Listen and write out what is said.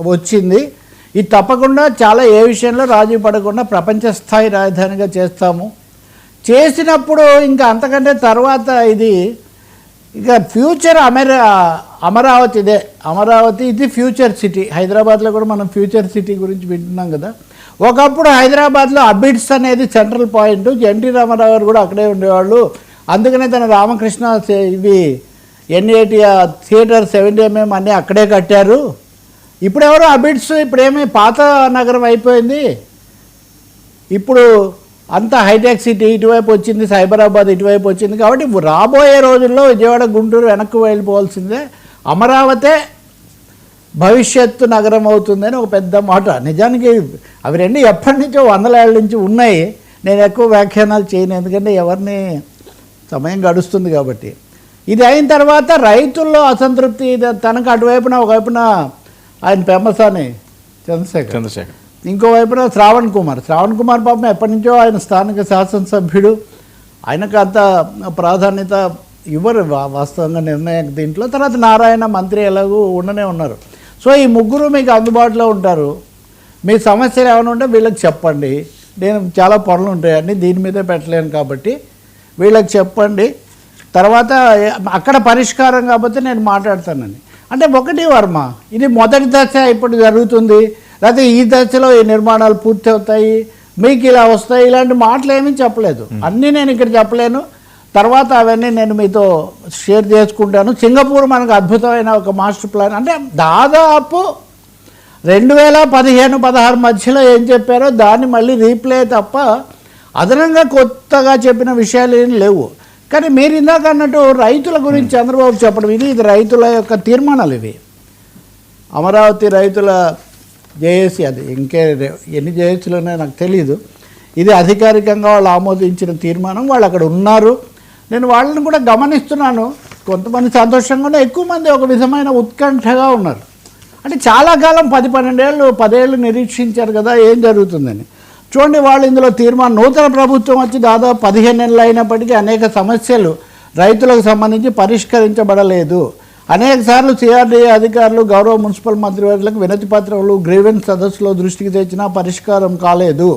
వచ్చింది. ఇది తప్పకుండా చాలా ఏ విషయంలో రాజీ పడకుండా ప్రపంచ స్థాయి రాజధానిగా చేస్తాము. చేసినప్పుడు ఇంకా అంతకంటే తర్వాత ఇది ఇక ఫ్యూచర్ అమెరా అమరావతి ఇదే. అమరావతి ఇది ఫ్యూచర్ సిటీ. హైదరాబాద్లో కూడా మనం ఫ్యూచర్ సిటీ గురించి వింటున్నాం కదా. ఒకప్పుడు హైదరాబాద్లో అబిడ్స్ అనేది సెంట్రల్ పాయింట్. ఎన్టీ రామారావు గారు కూడా అక్కడే ఉండేవాళ్ళు. అందుకనే తన రామకృష్ణ ఇవి ఎన్ఏటి థియేటర్ సెవెంటీ ఎంఎం అన్నీ అక్కడే కట్టారు. ఇప్పుడు ఎవరు అబిడ్స్ ఇప్పుడేమీ పాత నగరం అయిపోయింది. ఇప్పుడు అంత హైటెక్ సిటీ ఇటువైపు వచ్చింది సైబరాబాద్ ఇటువైపు వచ్చింది. కాబట్టి రాబోయే రోజుల్లో విజయవాడ గుంటూరు వెనక్కి వెళ్ళిపోవాల్సిందే. అమరావతే భవిష్యత్తు నగరం అవుతుందని ఒక పెద్ద మాట. నిజానికి అవి రెండు ఎప్పటి నుంచో వందల ఏళ్ళ నుంచి ఉన్నాయి. నేను ఎక్కువ వ్యాఖ్యానాలు చేయను ఎందుకంటే ఎవరిని సమయం గడుస్తుంది కాబట్టి. ఇది అయిన తర్వాత రైతుల్లో అసంతృప్తి తనకు అటువైపున ఒకవైపున ఆయన పెమ్మసాని చంద్రశేఖర్. చంద్రశేఖర్. ఇంకోవైపున శ్రావణ్ కుమార్. శ్రావణ్ కుమార్ పాపం ఎప్పటి నుంచో ఆయన స్థానిక శాసనసభ్యుడు. ఆయనకు అంత ప్రాధాన్యత ఇవ్వరు వాస్తవంగా నిర్ణయం దీంట్లో. తర్వాత నారాయణ మంత్రి ఎలాగూ ఉండనే ఉన్నారు. సో ఈ ముగ్గురు మీకు అందుబాటులో ఉంటారు. మీ సమస్యలు ఏమైనా ఉంటే వీళ్ళకి చెప్పండి. నేను చాలా పనులు ఉంటాయి అన్నీ దీని మీదే పెట్టలేను కాబట్టి వీళ్ళకి చెప్పండి. తర్వాత అక్కడ పరిష్కారం కాకపోతే నేను మాట్లాడతానని. అంటే ఒకటి వర్మ. ఇది మొదటి దశ ఇప్పుడు జరుగుతుంది. లేకపోతే ఈ దశలో ఈ నిర్మాణాలు పూర్తి అవుతాయి. మీకు ఇలా వస్తాయి. ఇలాంటి మాటలు ఏమీ చెప్పలేదు. అన్నీ నేను ఇక్కడ చెప్పలేను. తర్వాత అవన్నీ నేను మీతో షేర్ చేసుకుంటాను. సింగపూర్ మనకు అద్భుతమైన ఒక మాస్టర్ ప్లాన్. అంటే దాదాపు రెండు వేల పదిహేను పదహారు మధ్యలో ఏం చెప్పారో దాన్ని మళ్ళీ రీప్లే తప్ప అదనంగా కొత్తగా చెప్పిన విషయాలు ఏం లేవు. కానీ మీరు ఇందాక అన్నట్టు రైతుల గురించి చంద్రబాబు చెప్పడం ఇది ఇది రైతుల యొక్క తీర్మానాలు ఇవి. అమరావతి రైతుల జేఏసీ అది ఇంకే ఎన్ని జేఏసీలు ఉన్నాయో నాకు తెలియదు ఇది అధికారికంగా వాళ్ళు ఆమోదించిన తీర్మానం వాళ్ళు అక్కడ ఉన్నారు. నేను వాళ్ళని కూడా గమనిస్తున్నాను. కొంతమంది సంతోషంగానే ఎక్కువ మంది ఒక విధమైన ఉత్కంఠగా ఉన్నారు. అంటే చాలా కాలం పది పన్నెండేళ్ళు పదేళ్ళు నిరీక్షించారు కదా ఏం జరుగుతుందని. చూడండి వాళ్ళు ఇందులో తీర్మానం. నూతన ప్రభుత్వం వచ్చి దాదాపు పదిహేను నెలలు అయినప్పటికీ అనేక సమస్యలు రైతులకు సంబంధించి పరిష్కరించబడలేదు. అనేక సార్లు సిఆర్డీఏ అధికారులు గౌరవ మున్సిపల్ మంత్రివర్యులకు వినతి పత్రములు గ్రీవెన్స్ సదస్సులో దృష్టికి తెచ్చినా పరిష్కారం కాలేదు.